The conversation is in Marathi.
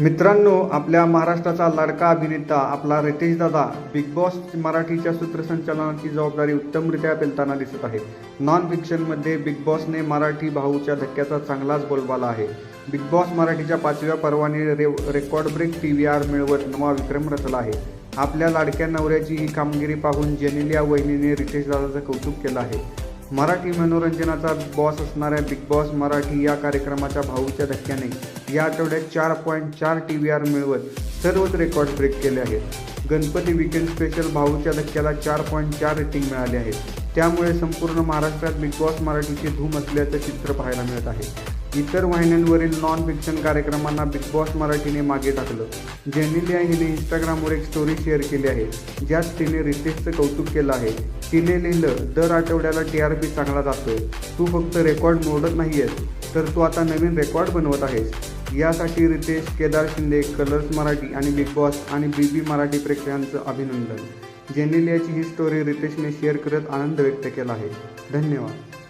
मित्रांनो आपल्या महाराष्ट्राचा लाडका अभिनेता आपला रितेश दादा बिग बॉस मराठीच्या सूत्रसंचालनाची जबाबदारी उत्तमरित्या पेलताना दिसत आहे. नॉन फिक्शनमध्ये बिग बॉसने मराठी भाऊच्या धक्क्याचा चांगलाच बोलबाला आहे. बिग बॉस मराठीच्या पाचव्या पर्वाने रे record break T V R मिळवत नवा विक्रम रचला आहे. आपल्या लाडक्या नवऱ्याची ही कामगिरी पाहून जेनेलिया वहिनीने रितेश दादाचं कौतुक केलं आहे. मराठी मनोरंजनाचा बॉस असणाऱ्या बिग बॉस मराठी या कार्यक्रमाच्या भाऊच्या धक्क्याने या आठवड्यात चार पॉईंट चार टी व्ही आर मिळवत सर्वच रेकॉर्ड ब्रेक केले आहेत. गणपती विकेंड स्पेशल भाऊच्या धक्क्याला चार पॉईंट चार रेटिंग मिळाले आहे त्यामुळे संपूर्ण महाराष्ट्रात बिग बॉस मराठीची धूम असल्याचं चित्र पाहायला मिळत आहे. इतर वाहिन्यांवरील नॉन फिक्शन कार्यक्रमांना बिग बॉस मराठीने मागे टाकलं. जेनिलिया हिने इंस्टाग्रामवर एक स्टोरी शेअर केली आहे ज्यात तिने रितेशचं कौतुक केलं आहे. तिने लिहिलं दर आठवड्याला टी आर पी चांगला जातोय. तू फक्त रेकॉर्ड मोडत नाही आहेस तर तू आता नवीन रेकॉर्ड बनवत आहेस. यासाठी रितेश केदार शिंदे कलर्स मराठी आणि बिग बॉस आणि बी बी मराठी प्रेक्षकांचं अभिनंदन. जेनिलियाची ही स्टोरी रितेशने शेअर करत आनंद व्यक्त केला आहे. धन्यवाद.